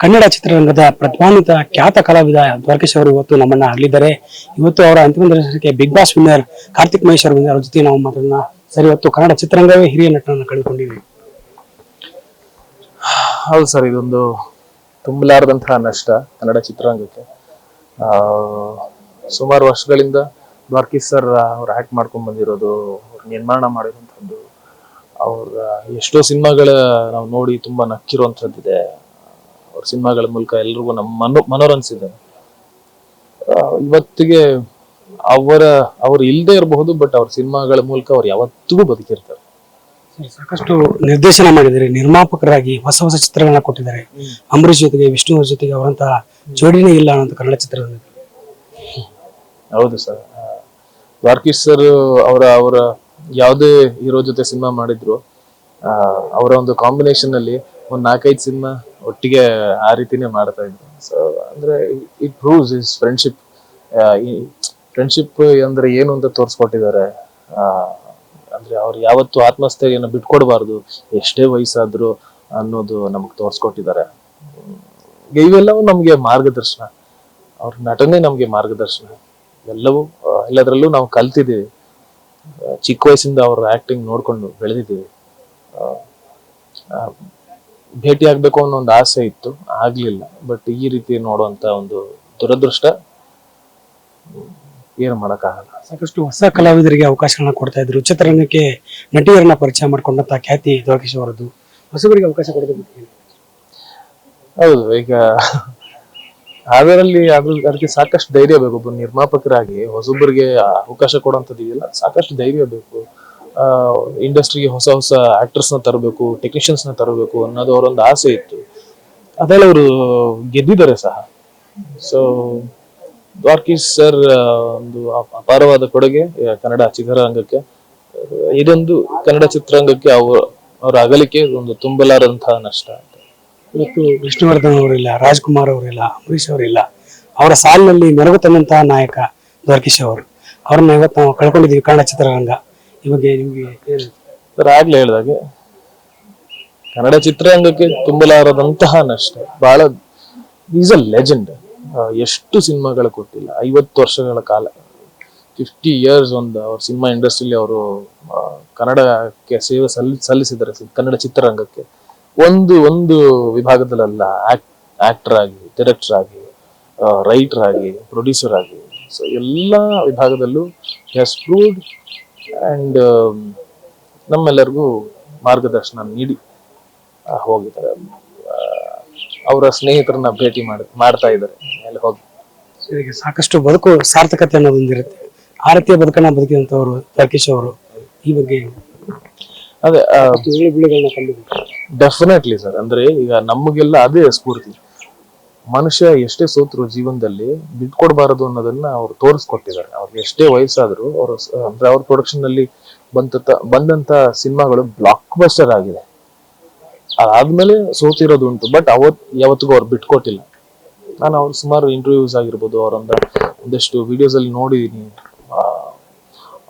ಕನ್ನಡ ಚಿತ್ರರಂಗದ ಪ್ರತಿಭಾನ್ವಿತ ಖ್ಯಾತ ಕಲಾವಿದ ದ್ವಾರಕೇಶ್ ಅವರು ಇವತ್ತು ನಮ್ಮನ್ನ ಆಗಲಿದ್ದಾರೆ ಇವತ್ತು ಅವರ ಅಂತಿಮ ದರ್ಶನಕ್ಕೆ big boss winner Karthik Mahesh ಅವರು ಅವರ ಜೊತೆ ನಾವು ಮಾತನ್ನ ಸರ್, ಇವತ್ತು ಕನ್ನಡ ಚಿತ್ರರಂಗವೇ ಹಿರಿಯ ನಟನನ್ನು ಕಳೆದುಕೊಂಡಿದೆ ಹೌದು ಸರ್, ಇದೊಂದು ತುಂಬಲಾರದಂತಹ ನಷ್ಟ ಕನ್ನಡ ಚಿತ್ರರಂಗಕ್ಕೆ. ಸುಮಾರು ವರ್ಷಗಳಿಂದ ದ್ವಾರಕೀಶ್ ಸರ್ ಅವ್ರು ಆಕ್ಟ್ ಮಾಡ್ಕೊಂಡ್ ಬಂದಿರೋದು, ಅವ್ರು ನಿರ್ಮಾಣ ಮಾಡಿರುವಂಥದ್ದು ಅವ್ರ ಎಷ್ಟೋ ಸಿನಿಮಾಗಳ ನಾವು ನೋಡಿ ತುಂಬಾ ನಕ್ಕಿರುವಂಥದ್ದಿದೆ. ಅವ್ರ ಸಿನಿಮಾಗಳ ಮೂಲಕ ಎಲ್ರಿಗೂ ನಮ್ಮ ಮನೋ ಮನೋರಂಜಿಸಿದ ಇವತ್ತಿಗೆ ಅವರ ಅವ್ರು ಇಲ್ಲದೆ ಇರಬಹುದು ಬಟ್ ಅವ್ರ ಸಿನಿಮಾಗಳ ಮೂಲಕ ಅವ್ರು ಯಾವತ್ತಿಗೂ ಬದುಕಿರ್ತಾರೆ. ಸಾಕಷ್ಟು ನಿರ್ದೇಶನ ಮಾಡಿದ್ದಾರೆ. ನಿರ್ಮಾಪಕರಾಗಿ ಹೊಸ ಹೊಸ ಚಿತ್ರಗಳನ್ನ ಕೊಟ್ಟಿದ್ದಾರೆ. ಅಂಬರೀಷ್ ಜೊತೆಗೆ ವಿಷ್ಣು ಜೊತೆಗೆ ಅವರಂತಹ ಜೋಡಿನೇ ಇಲ್ಲ ಅನ್ನೋ ಕನ್ನಡ ಚಿತ್ರದಲ್ಲಿ. ಹೌದು ಸರ್. ದ್ವಾರ್ಕೀಶ್ ಸರ್ ಅವರ ಅವರ ಯಾವುದೇ ಹೀರೋ ಜೊತೆ ಸಿನಿಮಾ ಮಾಡಿದ್ರು ಅವರ ಒಂದು ಕಾಂಬಿನೇಷನ್ ಅಲ್ಲಿ ಒಂದ್ ನಾಲ್ಕೈದು ಸಿನಿಮಾ ಒಟ್ಟಿಗೆ ಆ ರೀತಿನೇ ಮಾಡ್ತಾ ಇದ್ದೆ. ಸೊ ಅಂದ್ರೆ it proves is friendship friendship ಅಂದ್ರೆ ಏನು ಅಂತ ತೋರಿಸ್ಕೊಟ್ಟಿದ್ದಾರೆ. ಅಂದ್ರೆ ಅವ್ರು ಯಾವತ್ತು ಆತ್ಮಸ್ಥೈರ್ಯನ ಬಿಟ್ಕೊಡ್ಬಾರ್ದು, ಎಷ್ಟೇ ವಯಸ್ಸಾದ್ರು ಅನ್ನೋದು ನಮ್ಗೆ ತೋರಿಸ್ಕೊಟ್ಟಿದ್ದಾರೆ. ಇವೆಲ್ಲವೂ ನಮ್ಗೆ ಮಾರ್ಗದರ್ಶನ. ಅವ್ರ ನಟನೆ ನಮ್ಗೆ ಮಾರ್ಗದರ್ಶನ. ಎಲ್ಲವೂ ಎಲ್ಲದ್ರಲ್ಲೂ ನಾವು ಕಲ್ತಿದ್ದೀವಿ. ಚಿಕ್ಕ ವಯಸ್ಸಿಂದ ಅವ್ರ ಆಕ್ಟಿಂಗ್ ನೋಡ್ಕೊಂಡು ಬೆಳೆದಿದ್ದೀವಿ. ಭೇಟಿ ಆಗ್ಬೇಕು ಅನ್ನೋ ಒಂದು ಆಸೆ ಇತ್ತು. ಆಗ್ಲಿಲ್ಲ. ಬಟ್ ಈ ರೀತಿ ನೋಡುವಂತ ಒಂದು ದುರದೃಷ್ಟ ಏನು ಮಾಡಕ್ಕಾಗಲ್ಲ. ಸಾಕಷ್ಟು ಹೊಸ ಕಲಾವಿದರಿಗೆ ಅವಕಾಶಗಳನ್ನ ಕೊಡ್ತಾ ಇದ್ರು. ಚಿತ್ರರಂಗಕ್ಕೆ ನಟಿಯರನ್ನ ಪರಿಚಯ ಮಾಡ್ಕೊಂಡಂತ ಖ್ಯಾತಿ ದ್ವಾರಕೇಶ್ ಅವರದ್ದು. ಹೊಸಬರಿಗೆ ಅವಕಾಶ ಕೊಡೋದು ಹೌದು ಈಗ ಅದರಲ್ಲಿ ಅದ್ರ ಅದಕ್ಕೆ ಸಾಕಷ್ಟು ಧೈರ್ಯ ಬೇಕು. ಒಬ್ಬ ನಿರ್ಮಾಪಕರಾಗಿ ಹೊಸಬ್ರಿಗೆ ಅವಕಾಶ ಕೊಡೋಂಥದ್ದು ಇದೆಯಲ್ಲ ಸಾಕಷ್ಟು ಧೈರ್ಯ ಬೇಕು. ಇಂಡಸ್ಟ್ರಿಗೆ ಹೊಸ ಹೊಸ ಆಕ್ಟರ್ಸ್ನ ತರಬೇಕು ಟೆಕ್ನಿಷಿಯನ್ಸ್ನ ತರಬೇಕು ಅನ್ನೋದು ಅವರೊಂದು ಆಸೆ ಇತ್ತು. ಅದೆಲ್ಲ ಅವರು ಗೆದ್ದಿದ್ದಾರೆ ಸಹ. ಸೊ ದ್ವಾರ್ಕೀಶ್ ಸರ್ ಒಂದು ಅಪ- ಅಪಾರವಾದ ಕೊಡುಗೆ ಕನ್ನಡ ಚಿತ್ರರಂಗಕ್ಕೆ. ಇದೊಂದು ಕನ್ನಡ ಚಿತ್ರರಂಗಕ್ಕೆ ಅವರು ಅವರ ಅಗಲಿಕೆ ಒಂದು ತುಂಬಲಾರಂತಹ ನಷ್ಟ ಅಂತ. ಇವತ್ತು ವಿಷ್ಣುವರ್ಧನ್ ಅವರಿಲ್ಲ, ರಾಜ್ಕುಮಾರ್ ಅವರಿಲ್ಲ, ಅಂಬರೀಷ್ ಅವರಿಲ್ಲ. ಅವರ ಸಾಲಿನಲ್ಲಿ ಮೆರಗು ತಂದಂತಹ ನಾಯಕ ದ್ವಾರ್ಕೀಶ್ ಅವರು. ಅವ್ರನ್ನ ಇವತ್ತು ನಾವು ಕಳ್ಕೊಂಡಿದ್ದೀವಿ ಕನ್ನಡ ಚಿತ್ರರಂಗ. ನಿಮ್ಗೆ ಸರ್, ಆಗ್ಲೇ ಹೇಳಿದಾಗೆ. ಕನ್ನಡ ಚಿತ್ರರಂಗಕ್ಕೆ ತುಂಬಲಾರದಂತಹ ನಷ್ಟ. ಬಹಳ, ಈಸ್ ಅ ಲೆಜೆಂಡ್. ಎಷ್ಟು ಸಿನಿಮಾಗಳು ಕೊಟ್ಟಿಲ್ಲ. ಐವತ್ತು ವರ್ಷಗಳ ಕಾಲ. ಫಿಫ್ಟಿ ಇಯರ್ಸ್ ಒಂದು ಅವ್ರ ಸಿನಿಮಾ ಇಂಡಸ್ಟ್ರಿಲಿ ಅವರು ಕನ್ನಡಕ್ಕೆ ಸೇವೆ ಸಲ್ಲಿ ಸಲ್ಲಿಸಿದ್ದಾರೆ ಕನ್ನಡ ಚಿತ್ರರಂಗಕ್ಕೆ. ಒಂದು ಒಂದು ವಿಭಾಗದಲ್ಲ ಆಕ್ಟರ್ ಆಗಿ ಡೈರೆಕ್ಟರ್ ಆಗಿ ರೈಟರ್ ಆಗಿ ಪ್ರೊಡ್ಯೂಸರ್ ಆಗಿ ಸೊ, ಎಲ್ಲ ವಿಭಾಗದಲ್ಲೂ ಹ್ಯಾಸ್ ಪ್ರೂವ್ಡ್ ಅಂಡ್ ನಮ್ಮೆಲ್ಲರಿಗೂ ಮಾರ್ಗದರ್ಶನ ನೀಡಿ ಹೋಗಿದ್ದಾರೆ. ಅವರ ಸ್ನೇಹಿತರನ್ನ ಭೇಟಿ ಮಾಡಿ ಮಾಡ್ತಾ ಇದ್ದಾರೆ. ಅಲ್ಲಿ ಹೋಗಿ. ಇದಕ್ಕೆ ಸಾಕಷ್ಟು ಬದುಕು ಸಾರ್ಥಕತೆ ಅನ್ನೋದೊಂದಿರುತ್ತೆ ಆ ರೀತಿಯ ಬದುಕನ್ನ ಬದುಕಿದಂಥವ್ರು ರಾಕೇಶ್ ಅವರು ಈ ಬಗ್ಗೆ ಅದೇ ಡೆಫಿನೆಟ್ಲಿ ಸರ್ ಅಂದ್ರೆ ಈಗ ನಮಗೆಲ್ಲ ಅದೇ ಸ್ಫೂರ್ತಿ. ಮನುಷ್ಯ ಎಷ್ಟೇ ಸೋತರು ಜೀವನದಲ್ಲಿ ಬಿಟ್ಕೊಡ್ಬಾರದು ಅನ್ನೋದನ್ನ ಅವ್ರು ತೋರಿಸ್ಕೊಟ್ಟಿದ್ದಾರೆ. ಅವ್ರಿಗೆ ಎಷ್ಟೇ ವಯಸ್ಸಾದ್ರು ಅವರು ಅಂದ್ರೆ ಅವ್ರ ಪ್ರೊಡಕ್ಷನ್ನಲ್ಲಿ ಬಂತ ಬಂದಂತ ಸಿನಿಮಾಗಳು ಬ್ಲಾಕ್ ಬಸ್ಟರ್ ಆಗಿದೆ. ಅದಾದ್ಮೇಲೆ ಸೋತಿರೋದು ಉಂಟು. ಬಟ್ ಅವತ್, ಯಾವತ್ತಿಗೂ ಅವ್ರು ಬಿಟ್ಕೊಟ್ಟಿಲ್ಲ. ನಾನು ಅವ್ರು ಸುಮಾರು ಇಂಟರ್ವ್ಯೂಸ್ ಆಗಿರ್ಬೋದು ಅವರೊಂದ ಒಂದಷ್ಟು ವಿಡಿಯೋಸ್ ಅಲ್ಲಿ ನೋಡಿದೀನಿ.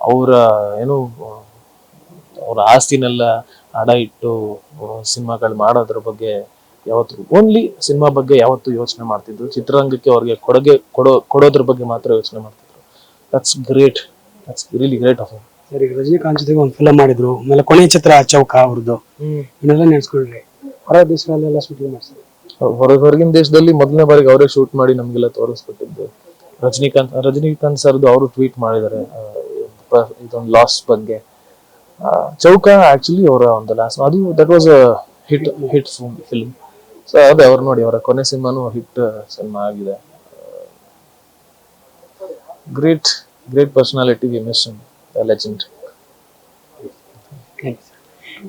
ಅವರ ಏನು, ಅವರ ಆಸ್ತಿನೆಲ್ಲ ಅಡ ಇಟ್ಟು ಸಿನಿಮಾಗಳು ಮಾಡೋದ್ರ ಬಗ್ಗೆ ಯಾವತ್ತು ಓನ್ಲಿ ಸಿನಿಮಾ ಬಗ್ಗೆ ಯಾವತ್ತು ಯೋಚನೆ ಮಾಡ್ತಿದ್ರು. ಚಿತ್ರರಂಗಕ್ಕೆ ಅವ್ರಿಗೆ ಕೊಡುಗೆ ಕೊಡೋ ಕೊಡೋದ್ರ ಬಗ್ಗೆ ಮಾತ್ರ ಯೋಚನೆ ಮಾಡ್ತಿದ್ರು. That's great that's really great of ಸರಿ ರಜನಿಕಾಂತ್ ಜೊತೆಗೆ ಒಂದು ಫಿಲಮ್ ಮಾಡಿದ್ರು. ಆಮೇಲೆ ಕೊನೆಯ ಚಿತ್ರ ಚೌಕ ಅವ್ರದ್ದು ಇವನ್ನೆಲ್ಲ ನೆನೆಸ್ಕೊಂಡ್ರೆ. ಹೊರ ದೇಶಗಳಲ್ಲೆಲ್ಲ ಶೂಟಿಂಗ್ ಮಾಡ್ತಾರೆ ಹೊರ ಹೊರಗಿನ ದೇಶದಲ್ಲಿ ಮೊದಲನೇ ಬಾರಿಗೆ ಅವರೇ ಶೂಟ್ ಮಾಡಿ ನಮಗೆಲ್ಲ ತೋರಿಸ್ಬಿಟ್ಟಿದ್ದು ರಜನಿಕಾಂತ್ ರಜನಿಕಾಂತ್ ಸರ್ದು ಅವರು ಟ್ವೀಟ್ ಮಾಡಿದ್ದಾರೆ ಇದೊಂದು ಲಾಸ್ ಬಗ್ಗೆ. ಚೌಕ ಆಕ್ಚುಲಿ ಅವರ ಒಂದು ಲಾಸ್ ಅದು that was a hit hit film so ಅದೇ ಅವ್ರು ನೋಡಿ ಅವರ ಕೊನೆ ಸಿನಿಮಾನು ಹಿಟ್ ಸಿನಿಮಾ ಆಗಿದೆ. Great great personality we miss legend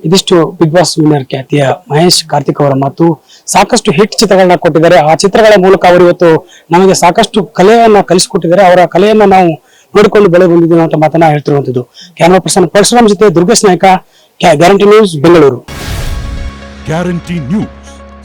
ಇದಿಷ್ಟು ಬಿಗ್ ಬಾಸ್ ವಿನರ್ ಖ್ಯಾತಿಯ ಮಹೇಶ್ ಕಾರ್ತಿಕ್ ಅವರ ಮಾತು. ಸಾಕಷ್ಟು ಹಿಟ್ ಚಿತ್ರಗಳನ್ನ ಕೊಟ್ಟಿದ್ದಾರೆ. ಆ ಚಿತ್ರಗಳ ಮೂಲಕ ಅವರು ಇವತ್ತು ನಮಗೆ ಸಾಕಷ್ಟು ಕಲೆಯನ್ನ ಕಲಿಸಿಕೊಟ್ಟಿದ್ದಾರೆ. ಅವರ ಕಲೆಯನ್ನ ನಾವು ನೋಡಿಕೊಂಡು ಬೆಳೆ ಬಂದಿದ್ದೀವಿ ಅಂತ ಮಾತನ್ನ ಹೇಳ್ತಿರುವಂತದ್ದು ಕ್ಯಾಮರಾ ಪರ್ಸನ್ ಪರಶುರಾಮ್ ಜೊತೆ Durgesh Naik guarantee news Bengaluru guarantee news